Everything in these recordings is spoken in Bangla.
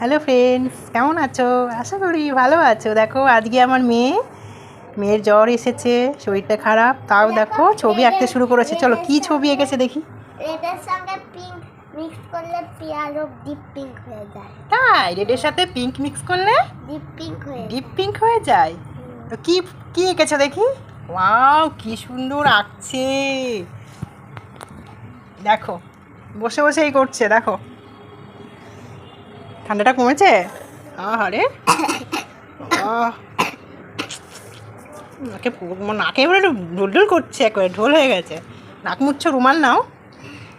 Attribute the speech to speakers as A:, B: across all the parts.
A: হ্যালো ফ্রেন্ডস কেমন আছো? আশা করি ভালো আছো। দেখো আজকে আমার মেয়ে মেয়ের জ্বর এসেছে শরীরটা খারাপ তাও দেখো ছবি আঁকতে শুরু করেছে। চলো কি ছবি এঁকেছে দেখি?
B: রেডের সঙ্গে পিঙ্ক মিক্স করলে পিয়ারও ডিপ পিঙ্ক হয়ে যায়।
A: তাই রেডের সাথে পিঙ্ক মিক্স করলে
B: ডিপ পিঙ্ক হয়ে যায়।
A: ডিপ পিঙ্ক হয়ে যায়? তো কি কি এঁকেছো দেখি? ওয়াও কি সুন্দর আঁকছে। দেখো বসে বসে এই করছে দেখো। ঠান্ডাটা কমেছে? আরে আহ। নাকে নাকে এবারে ঢোল ঢোল করছে একবারে ঢোল হয়ে গেছে। নাক মুচ্ছ রুমাল নাও।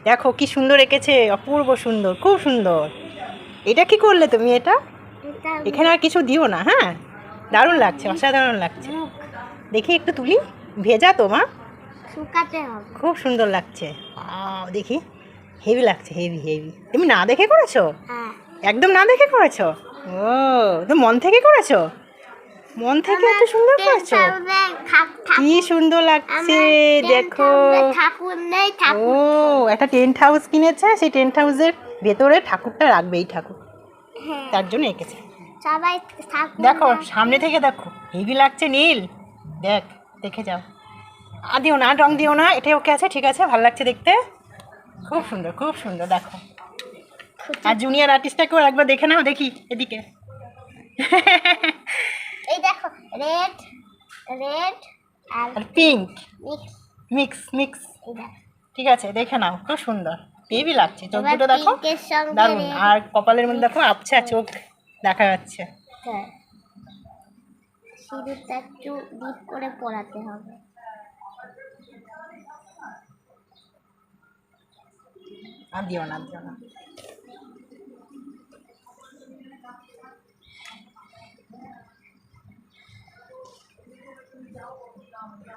A: দেখো কি সুন্দর এঁকেছে অপূর্ব সুন্দর খুব সুন্দর। এটা কি করলে তুমি এটা? এখানে আর কিছু দিও না হ্যাঁ? দারুণ লাগছে অসাধারণ লাগছে। দেখি একটু তুলি। ভেজা তো মা?
B: শুকাতে হবে।
A: খুব সুন্দর লাগছে। দেখি। হেভি লাগছে হেভি হেভি। তুমি না দেখে করেছ?
B: হ্যাঁ।
A: একদম না দেখে করেছ? ও তো মন থেকে করেছ? মন থেকে এত সুন্দর করেছ? কি সুন্দর লাগছে দেখো।
B: ঠাকুর নেই
A: ও একটা টেন্ট হাউস কিনেছে সেই টেন্ট হাউসের ভেতরে ঠাকুরটা রাখবে এই ঠাকুর।
B: হ্যাঁ।
A: তার জন্য এঁকেছে।
B: সবাই
A: দেখো সামনে থেকে দেখো হেভি লাগছে নীল। দেখ দেখে যাও। আর দিও না রং দিও না এটাই ওকে আছে ঠিক আছে ভালো লাগছে দেখতে। খুব সুন্দর খুব সুন্দর দেখো। আর জুনিয়র আর্টিস্টটাকেও একবার দেখে নাও দেখি এদিকে।
B: এই দেখো রেড রেড আর
A: পিঙ্ক
B: মিক্স
A: মিক্স ঠিক আছে দেখে নাও খুব সুন্দর। হেভি লাগছে চোখ দুটো দেখো।
B: red।
A: আর কপালের মধ্যে দেখো আবছা চোখ দেখা যাচ্ছে।
B: হ্যাঁ। সিঁদুরটা একটু ডিপ করে পরাতে হবে।
A: আর দিও না দিও না। Double film.